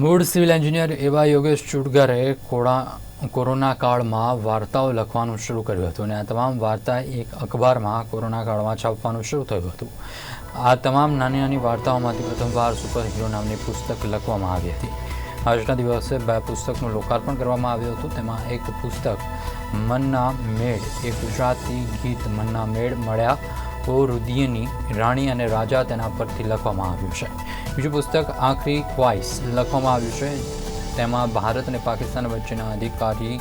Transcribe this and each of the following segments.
મૂળ civil engineer એવા યોગેશ ચુડગરે કોડા corona કાળમાં વાર્તાઓ લખવાનું શરૂ કર્યું હતું અને આ તમામ વાર્તા એક અખબારમાં કોરોના કાળમાં છાપવાનું શરૂ થયું હતું. આ તમામ નાની નાની વાર્તાઓમાંથી પ્રથમવાર સુપર હીરો નામની પુસ્તક લખવામાં આવી હતી. આજના દિવસે બે પુસ્તકનું લોકાર્પણ કરવામાં આવ્યું હતું. તેમાં એક પુસ્તક, મનના મેળ એ ગુજરાતી ગીત, મનના મેળ, મળ્યા ઓ રુદિયની રાણી અને રાજા તેના પરથી લખવામાં આવ્યું છે. બીજું પુસ્તક, આખરી ખ્વાઈસ, લખવામાં આવ્યું છે. તેમાં ભારત અને પાકિસ્તાન વચ્ચેના અધિકારી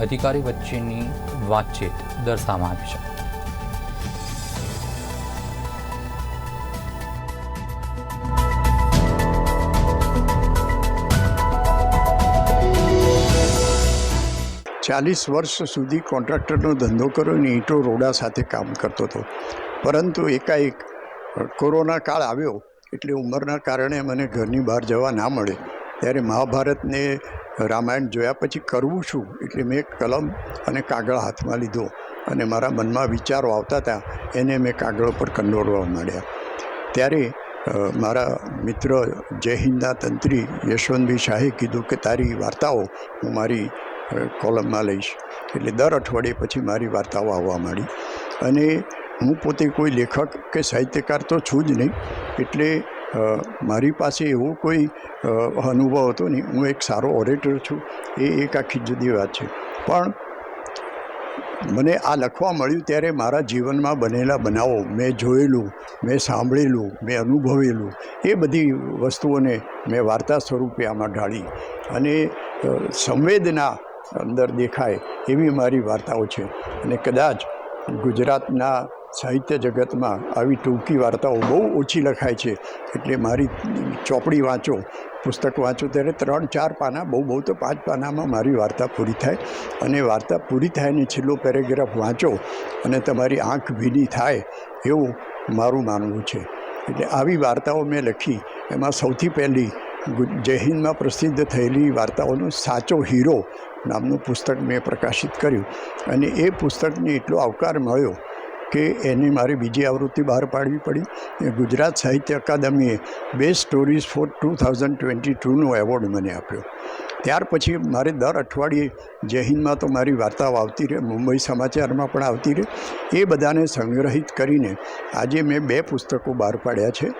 અધિકારી વચ્ચેની વાતચીત દર્શાવવામાં આવી છે. ચાલીસ વર્ષ સુધી કોન્ટ્રાક્ટરનો ધંધો કર્યો ને ઈંટો રોડા સાથે કામ કરતો હતો. પરંતુ એકાએક કોરોના કાળ આવ્યો એટલે ઉંમરના કારણે મને ઘરની બહાર જવા ના મળે. ત્યારે મહાભારતને રામાયણ જોયા પછી કરવું શું? એટલે મેં કલમ અને કાગળ હાથમાં લીધો અને મારા મનમાં વિચારો આવતા હતા. એને મેં કાગળ પર કંડોળવા માંડ્યા. ત્યારે મારા મિત્ર જય હિંદના તંત્રી યશવંતભાઈ શાહે કીધું કે, તારી વાર્તાઓ હું મારી કોલમમાં લઈશ. એટલે દર અઠવાડિયે પછી મારી વાર્તાઓ આવવા માંડી. અને હું પોતે કોઈ લેખક કે સાહિત્યકાર તો છું જ નહીં. એટલે મારી પાસે એવો કોઈ અનુભવ હતો નહીં. હું એક સારો ઓરેટર છું. એ એક આખી જુદી વાત છે. પણ મને આ લખવા મળ્યું ત્યારે મારા જીવનમાં બનેલા બનાવો, મેં જોયેલું, મેં સાંભળેલું, મેં અનુભવેલું, એ બધી વસ્તુઓને મેં વાર્તા સ્વરૂપે આમાં ઢાળી. અને સંવેદના અંદર દેખાય એવી મારી વાર્તાઓ છે. અને કદાચ ગુજરાતના સાહિત્ય જગતમાં આવી ટૂંકી વાર્તાઓ બહુ ઓછી લખાય છે. એટલે મારી ચોપડી વાંચો, પુસ્તક વાંચો, ત્યારે ત્રણ, ચાર પાના, બહુ બહુ તો પાંચ પાનામાં મારી વાર્તા પૂરી થાય. અને વાર્તા પૂરી થાય ને છેલ્લો પેરેગ્રાફ વાંચો અને તમારી આંખ ભીની થાય એવું મારું માનવું છે. એટલે આવી વાર્તાઓ મેં લખી. એમાં સૌથી પહેલી જય હિન્દમાં પ્રસિદ્ધ થયેલી વાર્તાઓનો સાચો હીરો નામનું પુસ્તક મેં પ્રકાશિત કર્યું અને એ પુસ્તકને એટલો આવકાર મળ્યો કે એની મારે બીજી આવૃત્તિ બહાર પાડવી પડી. ગુજરાત સાહિત્ય અકાદમીએ best stories for two thousand twenty ટુનો award મને આપ્યો. ત્યાર પછી મારે દર અઠવાડિયે જય હિન્દમાં તો મારી વાર્તાઓ આવતી રહે, મુંબઈ સમાચારમાં પણ આવતી રહે. એ બધાને સંગ્રહિત કરીને આજે મેં બે પુસ્તકો બહાર પાડ્યા છે.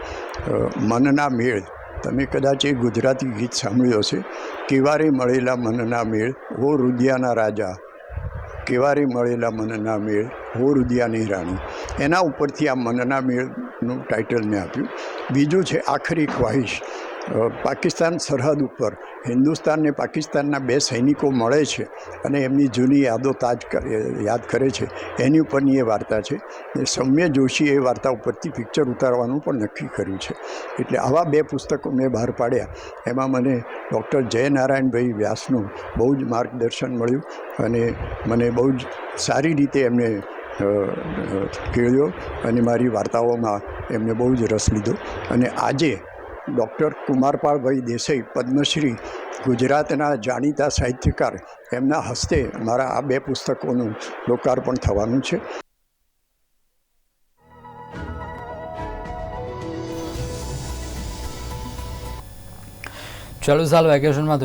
મનના મેળ તમે કદાચ એ ગુજરાતી ગીત સાંભળ્યું હશે. કેવારે મળેલા મનના મેળ, હો રુદિયાના રાજા. કેવારે મળેલા મનના મેળ, હો રુદિયાની રાણી. એના ઉપરથી આ મનના મેળનું ટાઇટલ મેં આપ્યું. બીજું છે આખરી ખ્વાહિશ. પાકિસ્તાન સરહદ ઉપર હિન્દુસ્તાન ને પાકિસ્તાનના બે સૈનિકો મળે છે અને એમની જૂની યાદો તાજ યાદ કરે છે. એની ઉપરની એ વાર્તા છે. સૌમ્ય જોશીએ એ વાર્તા ઉપરથી પિક્ચર ઉતારવાનું પણ નક્કી કર્યું છે. એટલે આવા બે પુસ્તકો મેં બહાર પાડ્યા. એમાં મને ડૉક્ટર જયનારાયણભાઈ વ્યાસનું બહુ જ માર્ગદર્શન મળ્યું અને મને બહુ જ સારી રીતે એમને કેળ્યો અને મારી વાર્તાઓમાં એમને બહુ જ રસ લીધો. અને આજે ડૉક્ટર કુમારપાળભાઈ દેસાઈ, પદ્મશ્રી, ગુજરાતના જાણીતા સાહિત્યકાર, એમના હસ્તે મારા આ બે પુસ્તકોનું લોકાર્પણ થવાનું છે. ચાલુ સાલ વેકેશનમાં